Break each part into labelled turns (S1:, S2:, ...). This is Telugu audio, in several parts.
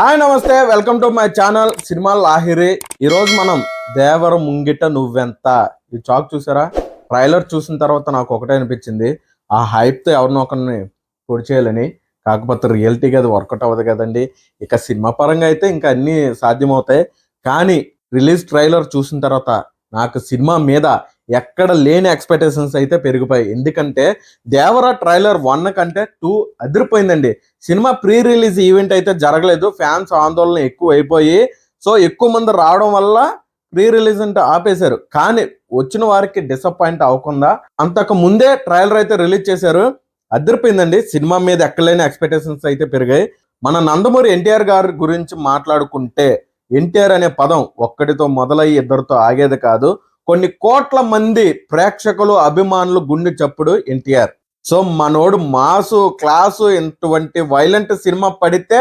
S1: హాయ్ నమస్తే. Welcome to my channel cinema Lahiri. ఈరోజు మనం దేవర ముంగిట నువ్వెంత? ఈ చాక్ చూసారా? ట్రైలర్ చూసిన తర్వాత నాకు ఒకటే అనిపించింది. ఆ హైప్తో ఎవరినో ఒకరిని పొడి చేయాలని. కాకపోతే రియాలిటీగా అది వర్కౌట్ అవ్వదు కదండి. ఇక సినిమా పరంగా అయితే ఇంకా అన్నీ సాధ్యమవుతాయి. కానీ రిలీజ్ ట్రైలర్ చూసిన తర్వాత నాకు సినిమా మీద ఎక్కడ లేని ఎక్స్పెక్టేషన్స్ అయితే పెరిగిపోయాయి. ఎందుకంటే దేవర ట్రైలర్ వన్ కంటే టూ అదిరిపోయిందండి. సినిమా ప్రీ రిలీజ్ ఈవెంట్ అయితే జరగలేదు. ఫ్యాన్స్ ఆందోళన ఎక్కువ అయిపోయి సో ఎక్కువ మంది రావడం వల్ల ప్రీ రిలీజ్ అంటే ఆపేశారు. కానీ వచ్చిన వారికి డిసప్పాయింట్ అవ్వకుండా అంతకు ముందే ట్రైలర్ అయితే రిలీజ్ చేశారు. అదిరిపోయిందండి. సినిమా మీద ఎక్కలేని ఎక్స్పెక్టేషన్స్ అయితే పెరిగాయి. మన నందమూరి ఎన్టీఆర్ గారి గురించి మాట్లాడుకుంటే ఎన్టీఆర్ అనే పదం ఒక్కడితో మొదలయ్యి ఇద్దరితో ఆగేది కాదు. కొన్ని కోట్ల మంది ప్రేక్షకులు అభిమానులు గుండె చప్పుడు ఎన్టీఆర్. సో మనోడు మాసు క్లాసు ఇటువంటి వైలెంట్ సినిమా పడితే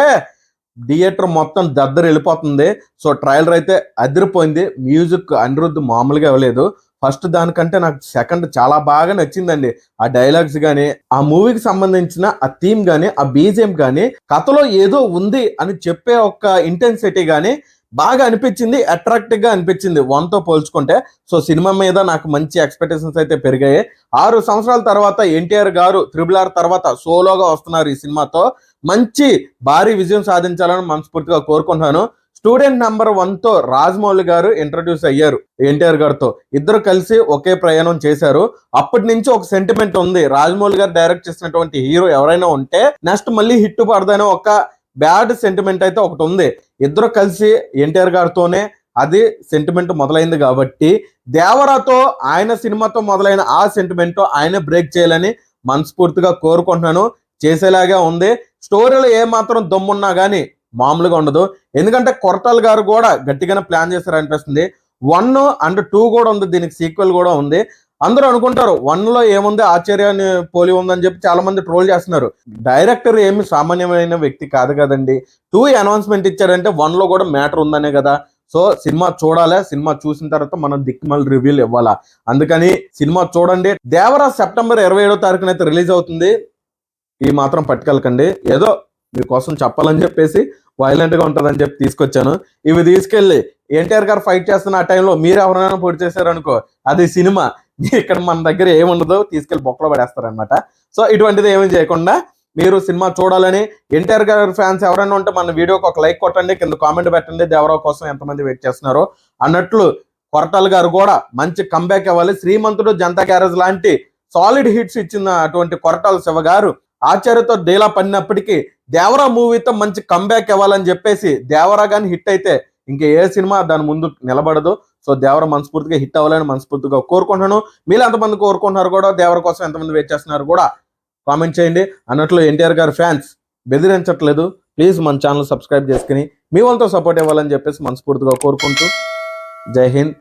S1: థియేటర్ మొత్తం దద్దరు వెళ్ళిపోతుంది. సో ట్రైలర్ అయితే అదిరిపోయింది. మ్యూజిక్ అనిరుద్ధ్ మామూలుగా ఇవ్వలేదు. ఫస్ట్ దానికంటే నాకు సెకండ్ చాలా బాగా నచ్చిందండి. ఆ డైలాగ్స్ కానీ ఆ మూవీకి సంబంధించిన ఆ థీమ్ కానీ ఆ బీజిఎం కానీ కథలో ఏదో ఉంది అని చెప్పే ఒక ఇంటెన్సిటీ కానీ బాగా అనిపించింది అట్రాక్టివ్గా అనిపించింది. వన్తో పోల్చుకుంటే సో సినిమా మీద నాకు మంచి ఎక్స్పెక్టేషన్స్ అయితే పెరిగాయి. ఆరు సంవత్సరాల తర్వాత ఎన్టీఆర్ గారు త్రిబుల్ ఆర్ తర్వాత సోలోగా వస్తున్నారు ఈ సినిమాతో. మంచి భారీ విజయం సాధించాలని మనస్ఫూర్తిగా కోరుకుంటున్నాను. స్టూడెంట్ నెంబర్ వన్తో రాజమౌళి గారు ఇంట్రడ్యూస్ అయ్యారు ఎన్టీఆర్ గారితో. ఇద్దరు కలిసి ఒకే ప్రయాణం చేశారు. అప్పటి నుంచి ఒక సెంటిమెంట్ ఉంది. రాజమౌళి గారు డైరెక్ట్ చేసినటువంటి హీరో ఎవరైనా ఉంటే నెక్స్ట్ మళ్ళీ హిట్ పడదనే ఒక బ్యాడ్ సెంటిమెంట్ అయితే ఒకటి ఉంది. ఇద్దరు కలిసి ఎన్టీఆర్ గారితోనే అది సెంటిమెంట్ మొదలైంది కాబట్టి దేవరాతో ఆయన సినిమాతో మొదలైన ఆ సెంటిమెంట్ ఆయన బ్రేక్ చేయాలని మనస్ఫూర్తిగా కోరుకుంటున్నాను. చేసేలాగా ఉంది. స్టోరీలో ఏమాత్రం దమ్మున్నా కానీ మామూలుగా ఉండదు. ఎందుకంటే కొరటాల్ గారు కూడా గట్టిగానే ప్లాన్ చేశారనిపిస్తుంది వన్ అండ్ టూ కూడా ఉంది. దీనికి సీక్వెల్ కూడా ఉంది. అందరూ అనుకుంటారు వన్లో ఏముంది ఆశ్చర్యాన్ని పోలి ఉందని చెప్పి చాలా మంది ట్రోల్ చేస్తున్నారు. డైరెక్టర్ ఏమి సామాన్యమైన వ్యక్తి కాదు కదండి. టూ అనౌన్స్మెంట్ ఇచ్చారంటే వన్లో కూడా మ్యాటర్ ఉందనే కదా. సో సినిమా చూడాలి? సినిమా చూసిన తర్వాత మనం దిక్మల్ రివ్యూలు ఇవ్వాలా? అందుకని సినిమా చూడండి. దేవరా సెప్టెంబర్ ఇరవై ఏడో తారీఖున అయితే రిలీజ్ అవుతుంది. ఈ మాత్రం పట్టుకెళ్ళకండి. ఏదో మీకోసం చెప్పాలని చెప్పేసి వైలెంట్గా ఉంటుందని చెప్పి తీసుకొచ్చాను. ఇవి తీసుకెళ్ళి ఎన్టీఆర్ గారు ఫైట్ చేస్తున్న ఆ టైంలో మీరు ఎవరైనా పొడి చేశారనుకో అది సినిమా. ఇక్కడ మన దగ్గర ఏముండదో తీసుకెళ్ళి బొక్కలో పడేస్తారనమాట సో ఇటువంటిది ఏమీ చేయకుండా మీరు సినిమా చూడాలని ఎన్టీఆర్ గారి ఫ్యాన్స్ ఎవరైనా ఉంటే మన వీడియోకి ఒక లైక్ కొట్టండి కింద కామెంట్ పెట్టండి. దేవరావు కోసం ఎంతమంది వెయిట్ చేస్తున్నారో అన్నట్లు కొరటాల గారు కూడా మంచి కంబ్యాక్ ఇవ్వాలి. శ్రీమంతుడు జనతా గ్యారేజ్ లాంటి సాలిడ్ హిట్స్ ఇచ్చిన అటువంటి కొరటాల శివ గారు ఆచార్యతో డీలా పడినప్పటికీ దేవరా మూవీతో మంచి కంబ్యాక్ ఇవ్వాలని చెప్పేసి దేవరా కానీ హిట్ అయితే ఇంకా ఏ సినిమా దాని ముందు నిలబడదు. సో దేవర మనస్ఫూర్తిగా హిట్ అవ్వాలని మనస్ఫూర్తిగా కోరుకుంటున్నాను. మీరు ఎంతమంది కోరుకుంటున్నారు కూడా దేవర కోసం ఎంతమంది వెయిట్ చేస్తున్నారు కూడా కామెంట్ చేయండి. అన్నట్లు ఎన్టీఆర్ గారి ఫ్యాన్స్ బెదిరించట్లేదు. ప్లీజ్ మన ఛానల్ సబ్స్క్రైబ్ చేసుకుని మీ వాళ్ళతో సపోర్ట్ ఇవ్వాలని చెప్పేసి మనస్ఫూర్తిగా కోరుకుంటూ. జై హింద్.